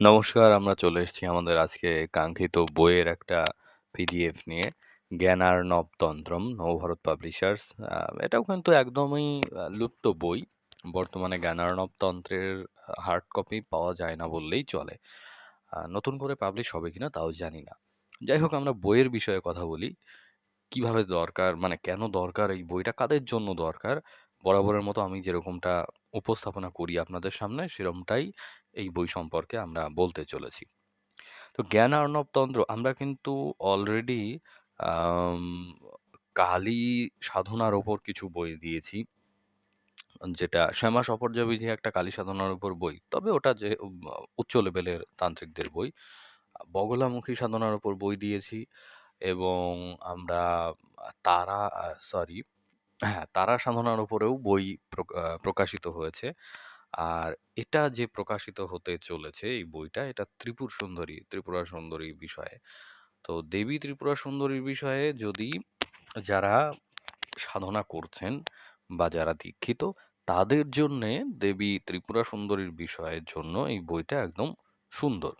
নমস্কার, আমরা চলে এসেছি আমাদের আজকে কাঙ্ক্ষিত বইয়ের একটা পিডিএফ নিয়ে। 'জ্ঞানার্ণব তন্ত্রম' নবভারত পাবলিশার্স। এটাও কিন্তু একদমই লুপ্ত বই। বর্তমানে 'জ্ঞানার্ণব তন্ত্রের' হার্ড কপি পাওয়া যায় না বললেই চলে। নতুন করে পাবলিশ হবে কিনা তাও জানি না। যাই হোক আমরা বইয়ের বিষয়ে কথা বলি। কীভাবে দরকার মানে কেন দরকার এই বইটা, কাদের জন্য দরকার? বরাবরের মতো আমি যেরকমটা উপস্থাপনা করি আপনাদের সামনে সেরকমটাই এই বই সম্পর্কে আমরা বলতে চলেছি। তো 'জ্ঞানার্ণব তন্ত্র' আমরা কিন্তু অলরেডি কালী সাধনার উপর কিছু বই দিয়েছি। যেটা 'শ্যামা সপরজাবিধি' একটা কালী সাধনার উপর বই। তবে ওটা যে উচ্চ লেভেলের তান্ত্রিকদের বই। 'বগলামুখী সাধনার' উপর বই দিয়েছি এবং আমরা তারা সরি হ্যাঁ, তারা সাধনার উপরেও বই প্রক প্রকাশিত হয়েছে। আর এটা যে প্রকাশিত হতে চলেছে এই বইটা, এটা 'ত্রিপুর সুন্দরী', ত্রিপুরা সুন্দরী বিষয়ে। তো দেবী ত্রিপুরা সুন্দরীর বিষয়ে যদি যারা সাধনা করছেন বা যারা দীক্ষিত, তাদের জন্যে দেবী ত্রিপুরা সুন্দরীর বিষয়ের জন্য এই বইটা একদম সুন্দর।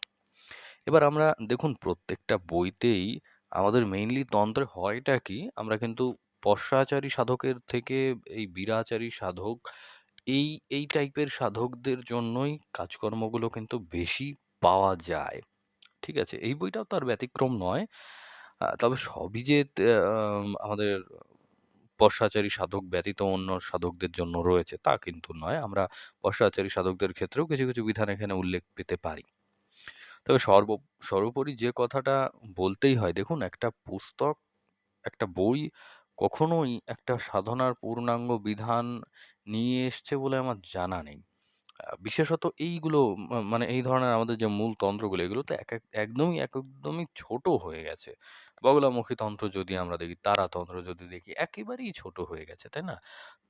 এবার আমরা দেখুন প্রত্যেকটা বইতেই আমাদের মেইনলি তন্ত্রে হয়টা কি? আমরা কিন্তু পশ্চাচারী সাধকের থেকে এই বীরাচারী সাধক এই, এই টাইপের সাধকদের জন্যই কাজকর্মগুলো কিন্তু বেশি পাওয়া যায়। ঠিক আছে? এই বইটাও তার ব্যতিক্রম নয়। তবে সবই যে আমাদের পশ্চাচারী সাধক ব্যতীত অন্য সাধকদের জন্য রয়েছে তা কিন্তু নয়। আমরা পশ্চাচারী সাধকদের ক্ষেত্রেও কিছু, কিছু বিধান এখানে উল্লেখ পেতে পারি। তবে সর্ব সর্বোপরি যে কথাটা বলতেই হয় দেখুন একটা পুস্তক, একটা বই কখনোই একটা সাধনার পূর্ণাঙ্গ বিধান নিয়ে এসছে বলে আমার জানা নেই। বিশেষত এইগুলো মানে এই ধরনের আমাদের যে মূল তন্ত্রগুলো এগুলো তো এক এক একদমই একদমই ছোট হয়ে গেছে। বগলামুখী তন্ত্র যদি আমরা দেখি, তারাতন্ত্র যদি দেখি একেবারেই ছোট হয়ে গেছে, তাই না?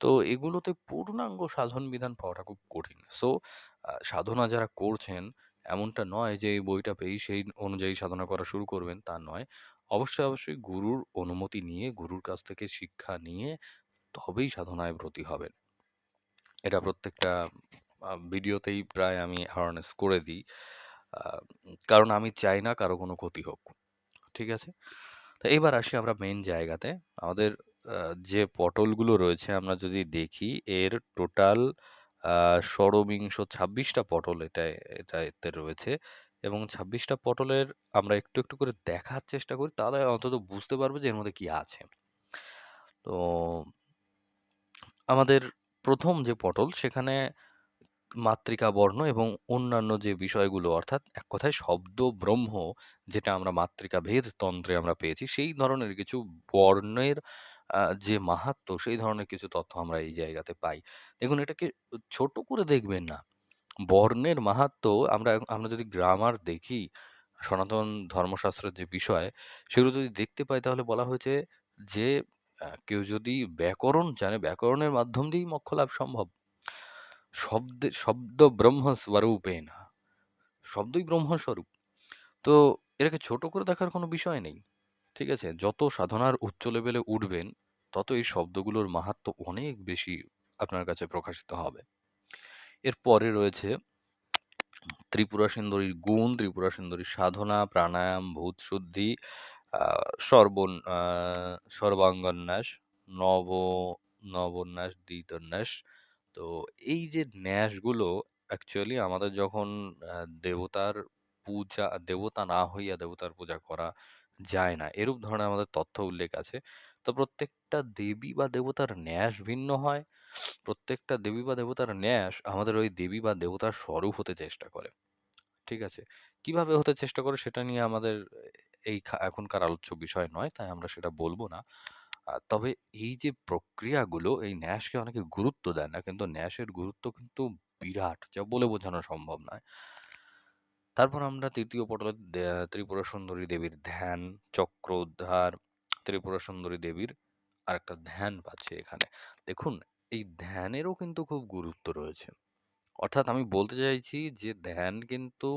তো এগুলোতে পূর্ণাঙ্গ সাধন বিধান পাওয়াটা খুব কঠিন। সো সাধনা যারা করছেন এমনটা নয় যে এই বইটা পেয়েই সেই অনুযায়ী সাধনা করা শুরু করবেন তা নয়। অবশ্যই, অবশ্যই গুরুর অনুমতি নিয়ে, গুরুর কাছ থেকে শিক্ষা নিয়ে তবেই সাধনায় ব্রতী হবেন। এটা প্রত্যেকটা ভিডিওতেই প্রায় আমি অ্যাওয়ারনেস করে দিই। কারণ আমি চাই না কারও কোনো ক্ষতি হোক। ঠিক আছে? তো এবার আসি আমরা মেন জায়গাতে। আমাদের যে পটলগুলো রয়েছে আমরা যদি দেখি এর টোটাল আ ষড়বিংশ ২৬ টা পটল এটায় এটা এতে রয়েছে এবং ২৬ টা পটলের আমরা একটু, একটু করে দেখার চেষ্টা করি তাহলে অন্তত বুঝতে পারব যে এর মধ্যে কি আছে। তো আমাদের ১ম যে পটল সেখানে মাতৃকা বর্ণ এবং অন্যান্য যে বিষয়গুলো অর্থাৎ এক কথায় শব্দ ব্রহ্ম যেটা আমরা মাতৃকা ভেদ তন্ত্রে আমরা পেয়েছি সেই ধরনের কিছু বর্ণের যে মাহাত্ম্য সেই ধরনের কিছু তথ্য আমরা এই জায়গাতে পাই। দেখুন এটাকে ছোট করে দেখবেন না। বর্ণের মাহাত্ম্য আমরা আমরা যদি গ্রামার দেখি, সনাতন ধর্মশাস্ত্রের যে বিষয় সেগুলো যদি দেখতে পাই তাহলে বলা হয়েছে যে কেউ যদি ব্যাকরণ জানে ব্যাকরণের মাধ্যম দিয়েই মোক্ষ লাভ সম্ভব। শব্দে শব্দ ব্রহ্ম স্বরূপেণ। শব্দই ব্রহ্মস্বরূপ। তো এটাকে ছোট করে দেখার কোনো বিষয় নেই। ঠিক আছে? যত সাধনার উচ্চ লেভেলে উঠবেন, তত এই শব্দগুলোর মাহাত্ম্য অনেক বেশি আপনার কাছে প্রকাশিত হবে। এরপরে রয়েছে ত্রিপুরা সুন্দরীর গুণ, ত্রিপুরা সুন্দরীর সাধনা, প্রাণায়াম, ভূতশুদ্ধি, আ সর্বন সর্বাঙ্গন্যাস, নব নবন্যাস, দ্বিতন্যাস। তো এই যে ন্যাসগুলো অ্যাকচুয়ালি আমাদের যখন দেবতার পূজা দেবতা না হইয়া দেবতার পূজা করা যায় না। এরূপ ধরনের আমাদের তথ্য উল্লেখ আছে। তো প্রত্যেকটা দেবী বা দেবতার ন্যাস ভিন্ন হয়। প্রত্যেকটা দেবী বা দেবতার ন্যাস আমাদের ওই দেবী বা দেবতার স্বরূপ হতে চেষ্টা করে। ঠিক আছে? কীভাবে হতে চেষ্টা করে সেটা নিয়ে আমাদের এই এখনকার আলোচ্য বিষয় নয়। তাই আমরা সেটা বলব না। তবে এই যে প্রক্রিয়াগুলো, এই ন্যাসকে অনেকে গুরুত্ব দেয় না। কিন্তু ন্যাসের গুরুত্ব কিন্তু বিরাট। যা বলে বোঝানো সম্ভব নয়। তারপর আমরা তৃতীয় পটলে ত্রিপুরা সুন্দরী দেবীর ধ্যান, চক্র উদ্ধার, ত্রিপুরা সুন্দরী দেবীর আরেকটা ধ্যান পাচ্ছি এখানে। দেখুন এই ধ্যানেরও কিন্তু খুব গুরুত্ব রয়েছে। অর্থাৎ আমি বলতে চাইছি যে ধ্যান কিন্তু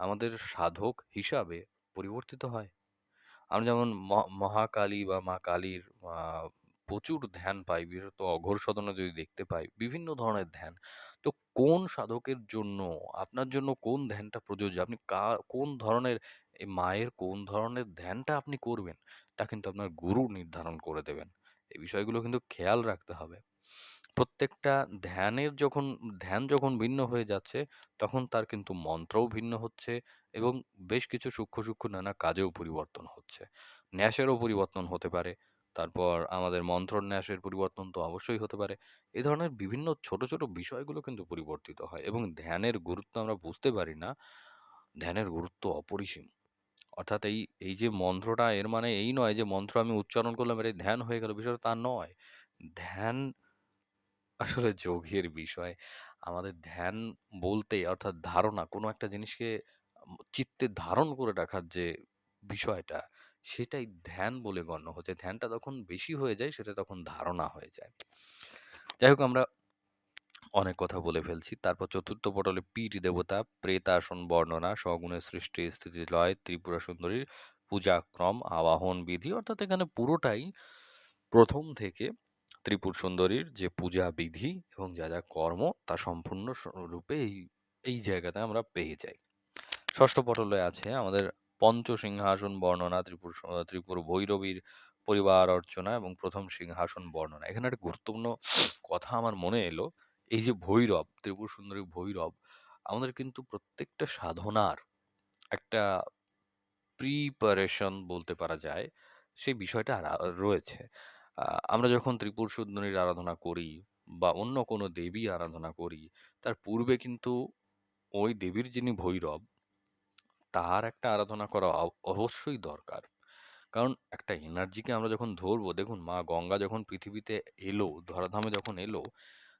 আমাদের সাধক হিসাবে পরিবর্তিত হয়। আমরা যেমন মহাকালী বা মা কালীর প্রচুর ধ্যান পাই, বিশেষত অঘোর সাধনা যদি দেখতে পাই, বিভিন্ন ধরনের ধ্যান। তো কোন সাধকের জন্য, আপনার জন্য কোন ধ্যানটা প্রযোজ্য? আপনি কা কোন ধরনের মায়ের কোন ধরনের ধ্যানটা আপনি করবেন, তা কিন্তু আপনার গুরু নির্ধারণ করে দেবেন। এই বিষয়গুলো কিন্তু খেয়াল রাখতে হবে। প্রত্যেকটা ধ্যানের যখন ধ্যান যখন ভিন্ন হয়ে যাচ্ছে, তখন তার কিন্তু মন্ত্রও ভিন্ন হচ্ছে এবং বেশ কিছু সূক্ষ্ম, সূক্ষ্ম নানা কাজেও পরিবর্তন হচ্ছে। ন্যাসেরও পরিবর্তন হতে পারে। তারপর আমাদের মন্ত্রন্যাসের পরিবর্তন তো অবশ্যই হতে পারে। এ ধরনের বিভিন্ন ছোট, ছোট বিষয়গুলো কিন্তু পরিবর্তিত হয় এবং ধ্যানের গুরুত্ব আমরা বুঝতে পারি না। ধ্যানের গুরুত্ব অপরিসীম। অর্থাৎ এই, এই যে মন্ত্রটা এর মানে এই নয় যে মন্ত্র আমি উচ্চারণ করলাম এটাই ধ্যান হয়ে গেল, বিষয়টা তা নয়। ধ্যান আসলে যোগের বিষয়। আমাদের ধ্যান বলতে অর্থাৎ ধারণা কোনো একটা জিনিসকে চিত্তে ধারণ করে রাখার যে বিষয়টা, সেটাই ধ্যান বলে গণ্য হচ্ছে। ধ্যানটা যখন বেশি হয়ে যায় সেটা তখন ধারণা হয়ে যায়। যাই হোক আমরা অনেক কথা বলে ফেলছি। তারপর চতুর্থ পটলে পীঠ দেবতা, প্রেতাসন বর্ণনা, স্বগুণের সৃষ্টি, স্থিতি, লয়, ত্রিপুরা সুন্দরীর পূজাক্রম, আবাহন বিধি অর্থাৎ এখানে পুরোটাই প্রথম থেকে ত্রিপুর সুন্দরীর যে পূজা বিধি এবং যা, যা কর্ম তা সম্পূর্ণ রূপে এই, এই জায়গাতে আমরা পেয়ে যাই। ষষ্ঠ পটলে আছে আমাদের পঞ্চসিংহাসন বর্ণনা, ত্রিপুর ত্রিপুর ভৈরবীর পরিবার অর্চনা এবং প্রথম সিংহাসন বর্ণনা। এখানে একটা গুরুত্বপূর্ণ কথা আমার মনে এলো। এই যে ভৈরব, ত্রিপুর সুন্দরী ভৈরব, আমাদের কিন্তু প্রত্যেকটা সাধনার একটা প্রিপারেশন বলতে পারা যায়, সেই বিষয়টা রয়েছে। আমরা যখন ত্রিপুর সুন্দরীর আরাধনা করি বা অন্য কোনো দেবী আরাধনা করি, তার পূর্বে কিন্তু ওই দেবীর যিনি ভৈরব, তার একটা আরাধনা করা অবশ্যই দরকার। কারণ একটা এনার্জিকে আমরা যখন ধরবো, দেখুন মা গঙ্গা যখন পৃথিবীতে এলো, ধরাধামে যখন এলো,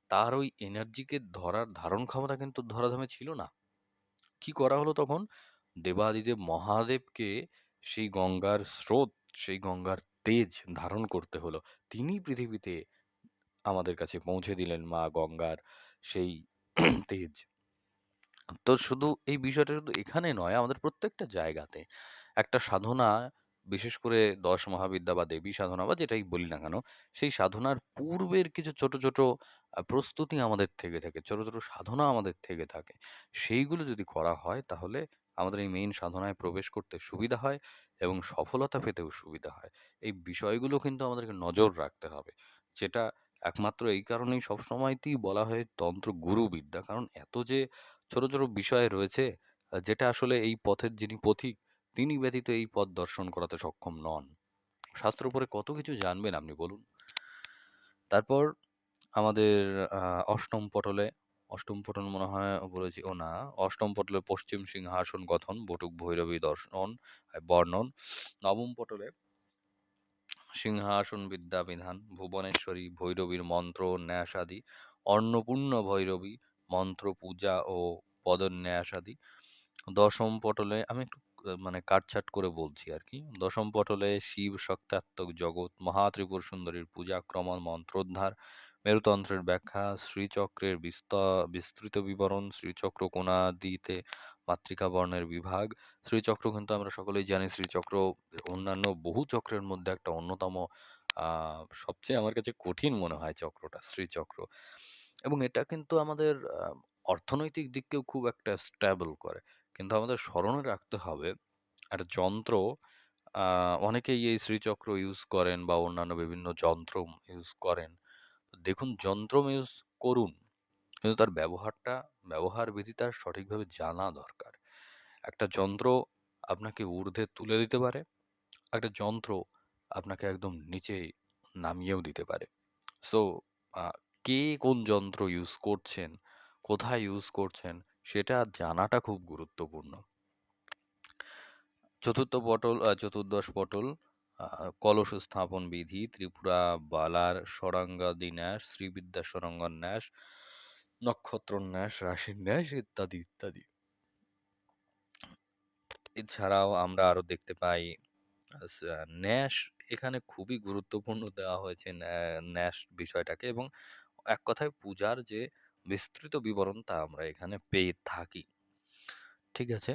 তার ওই এনার্জিকে ধরার ধারণ ক্ষমতা কিন্তু ধরাধামে ছিল না। কি করা হলো তখন? দেবাদিদেব মহাদেবকে সেই গঙ্গার স্রোত, সেই গঙ্গার তেজ ধারণ করতে হলো। তিনি পৃথিবীতে আমাদের কাছে পৌঁছে দিলেন মা গঙ্গার সেই তেজ। তো শুধু এই বিষয়টা শুধু এখানে নয়, আমাদের প্রত্যেকটা জায়গাতে। একটা সাধনা বিশেষ করে ১০ মহাবিদ্যা বা দেবী সাধনা বা যেটাই বলি না কেন, সেই সাধনার পূর্বের কিছু ছোট, ছোট প্রস্তুতি আমাদের থেকে থাকে। ছোট, ছোট সাধনা আমাদের থেকে থাকে। সেইগুলো যদি করা হয় তাহলে আমাদের এই মেইন সাধনায় প্রবেশ করতে সুবিধা হয় এবং সফলতা পেতেও সুবিধা হয়। এই বিষয়গুলো কিন্তু আমাদেরকে নজর রাখতে হবে। যেটা একমাত্র এই কারণেই সবসময়তেই বলা হয় তন্ত্র গুরুবিদ্যা। কারণ এত যে ছোট, ছোট বিষয় রয়েছে যেটা আসলে এই পথের যিনি পথিক, তিনি ব্যতীত এই পথ দর্শন করাতে সক্ষম নন। শাস্ত্র পড়ে কত কিছু জানবেন আপনি বলুন? তারপর আমাদের অষ্টম পটলে, অষ্টম পটল মনে হয় বলেছি ও না, অষ্টম পটলে পশ্চিম সিংহাসন গঠন, বটুক ভৈরবী দর্শন, বর্ণন। নবম পটলে সিংহাসন বিদ্যা বিধান, ভুবনেশ্বরী ভৈরবীর মন্ত্র, ন্যাস আদি অন্নপূর্ণ ভৈরবী, মন্ত্র পূজা ও পদন্যাসাদি। ১০ম পটলে আমি একটু মানে কাটছাট করে বলছি আর কি দশম পটলে শিব শক্তাত্মক জগৎ, মহাত্রিপুর সুন্দরীর পূজাক্রম, মন্ত্রোদ্ধার, মেরুতন্ত্রের ব্যাখ্যা, শ্রীচক্রের বিস্ত বিস্তৃত বিবরণ, শ্রীচক্র কোণাদিতে মাতৃকা বর্ণের বিভাগ। শ্রীচক্র কিন্তু আমরা সকলেই জানি শ্রীচক্র অন্যান্য বহু চক্রের মধ্যে একটা অন্যতম সবচেয়ে আমার কাছে কঠিন মনে হয় চক্রটা, শ্রীচক্র। এবং এটা কিন্তু আমাদের অর্থনৈতিক দিককেও খুব একটা স্টেবল করে। কিন্তু আমাদের স্মরণে রাখতে হবে, একটা যন্ত্র অনেকেই এই শ্রীচক্র ইউজ করেন বা অন্যান্য বিভিন্ন যন্ত্র ইউজ করেন। দেখুন, যন্ত্র ইউজ করুন। কিন্তু তার ব্যবহারটা, ব্যবহার বিধিটা সঠিকভাবে জানা দরকার। একটা যন্ত্র আপনাকে ঊর্ধ্বে তুলে দিতে পারে। একটা যন্ত্র আপনাকে একদম নিচে নামিয়েও দিতে পারে। সো কে কোন যন্ত্র ইউজ করছেন, কোথায় ইউজ করছেন সেটা জানাটা খুব গুরুত্বপূর্ণ। চতুর্থ পটল চতুর্দশ পটল কলস স্থাপন বিধি, ত্রিপুরা বালার ষড়াঙ্গাদি ন্যাস, শ্রীবিদ্যা ষড়াঙ্গন্যাস, নক্ষত্রন্যাস, রাশিন্যাস ইত্যাদি, ইত্যাদি। এছাড়াও আমরা আরও দেখতে পাই ন্যাস এখানে খুবই গুরুত্বপূর্ণ দেওয়া হয়েছে ন্যা ন্যাস বিষয়টাকে এবং এক কথায় পূজার যে বিস্তৃত বিবরণ তা আমরা এখানে পেয়ে থাকি। ঠিক আছে?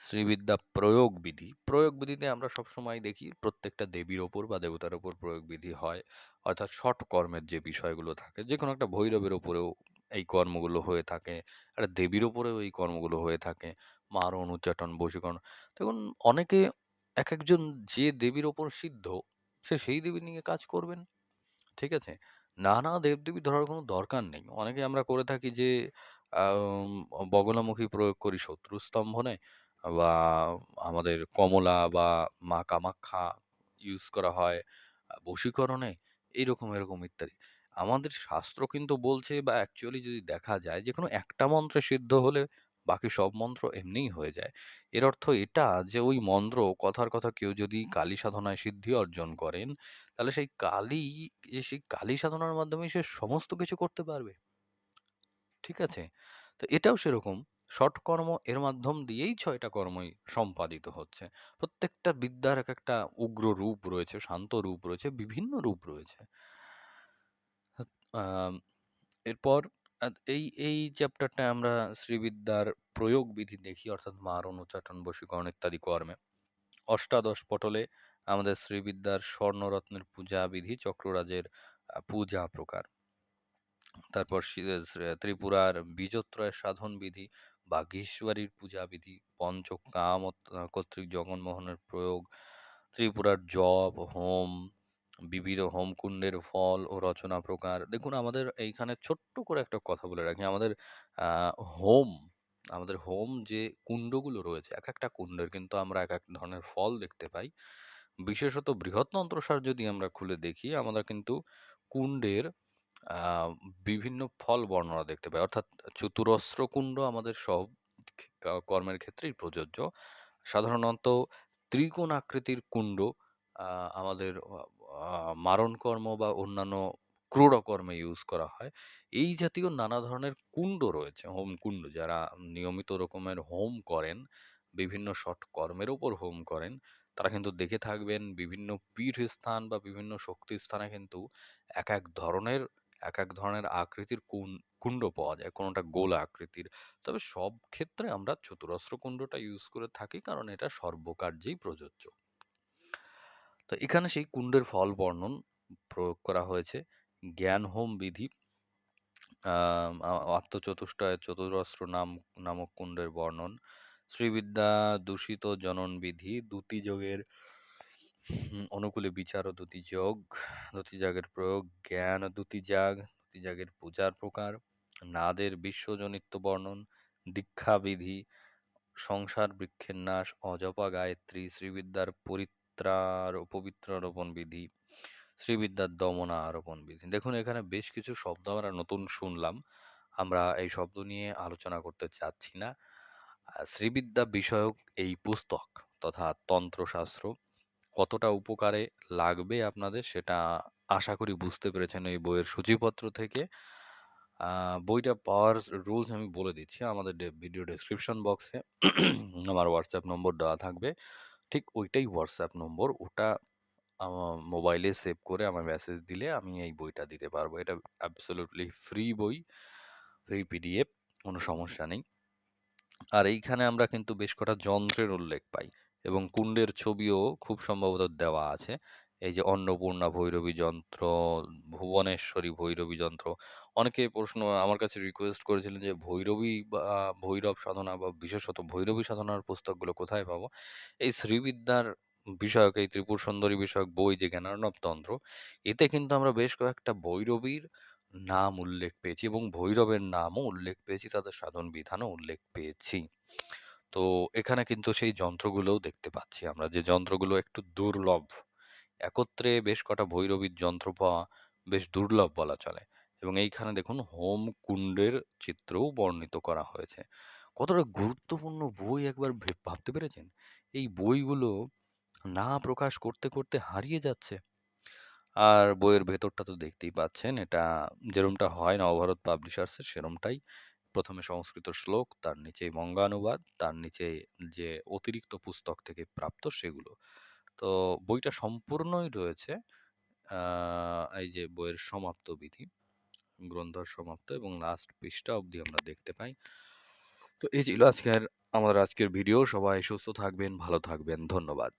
শ্রীবিদ্যা প্রয়োগ বিধি। প্রয়োগ বিধিতে আমরা সবসময় দেখি প্রত্যেকটা দেবীর ওপর বা দেবতার ওপর প্রয়োগ বিধি হয়। অর্থাৎ শট কর্মের যে বিষয়গুলো থাকে, যে কোনো একটা ভৈরবের ওপরেও এই কর্মগুলো হয়ে থাকে। একটা দেবীর ওপরেও এই কর্মগুলো হয়ে থাকে। মারণ, উচ্চাটন, বশীকরণ। দেখুন অনেকে এক একজন যে দেবীর ওপর সিদ্ধ, সে সেই দেবী নিয়ে কাজ করবেন। ঠিক আছে? নানা দেবদেবী ধরার কোনো দরকার নেই। অনেকে আমরা করে থাকি যে বগলামুখী প্রয়োগ করি শত্রু স্তম্ভনে বা আমাদের কমলা বা মা কামাখ্যা ইউজ করা হয় আ বশীকরণে, এইরকম এরকম ইত্যাদি। আমাদের শাস্ত্র কিন্তু বলছে বা অ্যাকচুয়ালি যদি দেখা যায় যে কোনো একটা মন্ত্রে সিদ্ধ হলে বাকি সব মন্ত্র এমনিই হয়ে যায়। এর অর্থ এটা যে ওই মন্ত্র কথার কথা কেউ যদি কালী সাধনায় সিদ্ধি অর্জন করেন, তাহলে সেই কালী যে সেই কালী সাধনার মাধ্যমেই সে সমস্ত কিছু করতে পারবে। ঠিক আছে? তো এটাও সেরকম। ষটকর্ম এর মাধ্যম দিয়েই ছয়টা কর্মই সম্পাদিত হচ্ছে। প্রত্যেকটা বিদ্যার এক একটা উগ্র রূপ রয়েছে, শান্ত রূপ রয়েছে, বিভিন্ন রূপ রয়েছে। এরপর এই, এই চ্যাপ্টারটায় আমরা শ্রীবিদ্যার প্রয়োগ বিধি দেখি অর্থাৎ মারণ, উচ্চাটন, বশীকরণ ইত্যাদি কর্মে। অষ্টাদশ পটলে আমাদের শ্রীবিদ্যার স্বর্ণরত্নের পূজা বিধি, চক্ররাজের পূজা প্রকার। তারপর ত্রিপুরার বীজত্রয়ের সাধন বিধি, বাঘেশ্বরীর পূজা বিধি, পঞ্চকামত আ কর্তৃক জগনমোহনের প্রয়োগ, ত্রিপুরার জপ, হোম, বিবিধ হোমকুণ্ডের ফল ও রচনা প্রকার। দেখুন আমাদের এইখানে ছোট্ট করে একটা কথা বলে রাখি। আমাদের হোম, আমাদের হোম যে কুণ্ডগুলো রয়েছে, এক একটা কুণ্ডের কিন্তু আমরা এক এক ধরনের ফল দেখতে পাই। বিশেষত বৃহৎ-তন্ত্রসার যদি আমরা খুলে দেখি, আমরা কিন্তু কুণ্ডের বিভিন্ন ফল বর্ণনা দেখতে পাই। অর্থাৎ চতুরস্র কুণ্ড আমাদের সব কর্মের ক্ষেত্রেই প্রযোজ্য। সাধারণত ত্রিকোণ আকৃতির কুণ্ড আমাদের মারণ কর্ম বা অন্যান্য ক্রূর কর্মে ইউজ করা হয়। এই জাতীয় নানা ধরনের কুণ্ড রয়েছে, হোমকুণ্ড। যারা নিয়মিত রকমের হোম করেন, বিভিন্ন ষট কর্মের উপর হোম করেন, তারা কিন্তু দেখে থাকবেন বিভিন্ন পীঠস্থান বা বিভিন্ন শক্তিস্থানে কিন্তু এক এক ধরনের এক এক ধরনের আকৃতির কুন কুণ্ড পাওয়া যায়। কোনোটা গোল আকৃতির। তবে সব ক্ষেত্রে আমরা চতুরস্র কুণ্ডটা ইউজ করে থাকি কারণ এটা সর্বকার্যেই প্রযোজ্য। তো এখানে সেই কুণ্ডের ফল বর্ণন প্রয়োগ করা হয়েছে। জ্ঞান হোম বিধি আত্মচতুষ্টয় চতুরস্র নাম নামক কুণ্ডের বর্ণন। শ্রীবিদ্যা দূষিত জনন বিধি, দ্যুতিযোগের হুম, অনুকূলে বিচার ও দ্যুতিযোগ, দ্যুতিযাগের প্রয়োগ, জ্ঞান দ্যুতিযাগ, দ্যুতিযাগের পূজার প্রকার, নাদের বিশ্বজনিত্ব বর্ণন, দীক্ষা বিধি, সংসার বৃক্ষের নাশ, অজপা গায়ত্রী, শ্রীবিদ্যার পরিত্রার পবিত্রারোপণ বিধি, শ্রীবিদ্যার দমনা আরোপণ বিধি। দেখুন এখানে বেশ কিছু শব্দ আমরা নতুন শুনলাম। আমরা এই শব্দ নিয়ে আলোচনা করতে চাচ্ছি না। শ্রীবিদ্যা বিষয়ক এই পুস্তক তথা তন্ত্রশাস্ত্র কতটা উপকারে লাগবে আপনাদের সেটা আশা করি বুঝতে পেরেছেন এই বইয়ের সূচিপত্র থেকে। বইটা পাওয়ার রুলস আমি বলে দিচ্ছি। আমাদের ভিডিও ডেসক্রিপশন বক্সে আমার হোয়াটসঅ্যাপ নম্বর দেওয়া থাকবে। ঠিক ওইটাই হোয়াটসঅ্যাপ নম্বর। ওটা মোবাইলে সেভ করে আমার মেসেজ দিলে আমি এই বইটা দিতে পারব। এটা অ্যাবসোলিউটলি ফ্রি বই, ফ্রি পিডিএফ কোনো সমস্যা নেই। আর এইখানে আমরা কিন্তু বেশ কটা যন্ত্রের উল্লেখ পাই এবং কুণ্ডের ছবিও খুব সম্ভবত দেওয়া আছে। এই যে অন্নপূর্ণা ভৈরবী যন্ত্র, ভুবনেশ্বরী ভৈরবী যন্ত্র। অনেকে প্রশ্ন আমার কাছে রিকোয়েস্ট করেছিলেন যে ভৈরবী বা ভৈরব সাধনা বা বিশেষত ভৈরবী সাধনার পুস্তকগুলো কোথায় পাবো? এই শ্রীবিদ্যার বিষয়ক এই ত্রিপুর সুন্দরী বিষয়ক বই যে জ্ঞানার্ণব তন্ত্র, এতে কিন্তু আমরা বেশ কয়েকটা ভৈরবীর নাম উল্লেখ পেয়েছি এবং ভৈরবের নামও উল্লেখ পেয়েছি, তাদের সাধন বিধানও উল্লেখ পেয়েছি। তো এখানে কিন্তু সেই যন্ত্রগুলোও দেখতে পাচ্ছি আমরা যে যন্ত্রগুলো একটু দুর্লভ। একত্রে বেশ কটা ভৈরবীর যন্ত্র পাওয়া বেশ দুর্লভ বলা চলে এবং এইখানে দেখুন হোম কুণ্ডের চিত্রও বর্ণিত করা হয়েছে। কতটা গুরুত্বপূর্ণ বই একবার ভাবতে পেরেছেন? এই বইগুলো না প্রকাশ করতে, করতে হারিয়ে যাচ্ছে। আর বইয়ের ভেতরটা তো দেখতেই পাচ্ছেন। এটা যেরমটা হয় নবভারত পাবলিশার্সের সেরমটাই। প্রথমে সংস্কৃত শ্লোক, তার নিচে বঙ্গানুবাদ, তার নিচে যে অতিরিক্ত পুস্তক থেকে প্রাপ্ত সেগুলো। তো বইটা সম্পূর্ণই রয়েছে এই যে বইয়ের সমাপ্ত বিধি, গ্রন্থ সমাপ্ত এবং লাস্ট পৃষ্ঠা অবধি আমরা দেখতে পাই। তো এই ছিল আজকের আমাদের আজকের ভিডিও। সবাই সুস্থ থাকবেন, ভালো থাকবেন। ধন্যবাদ।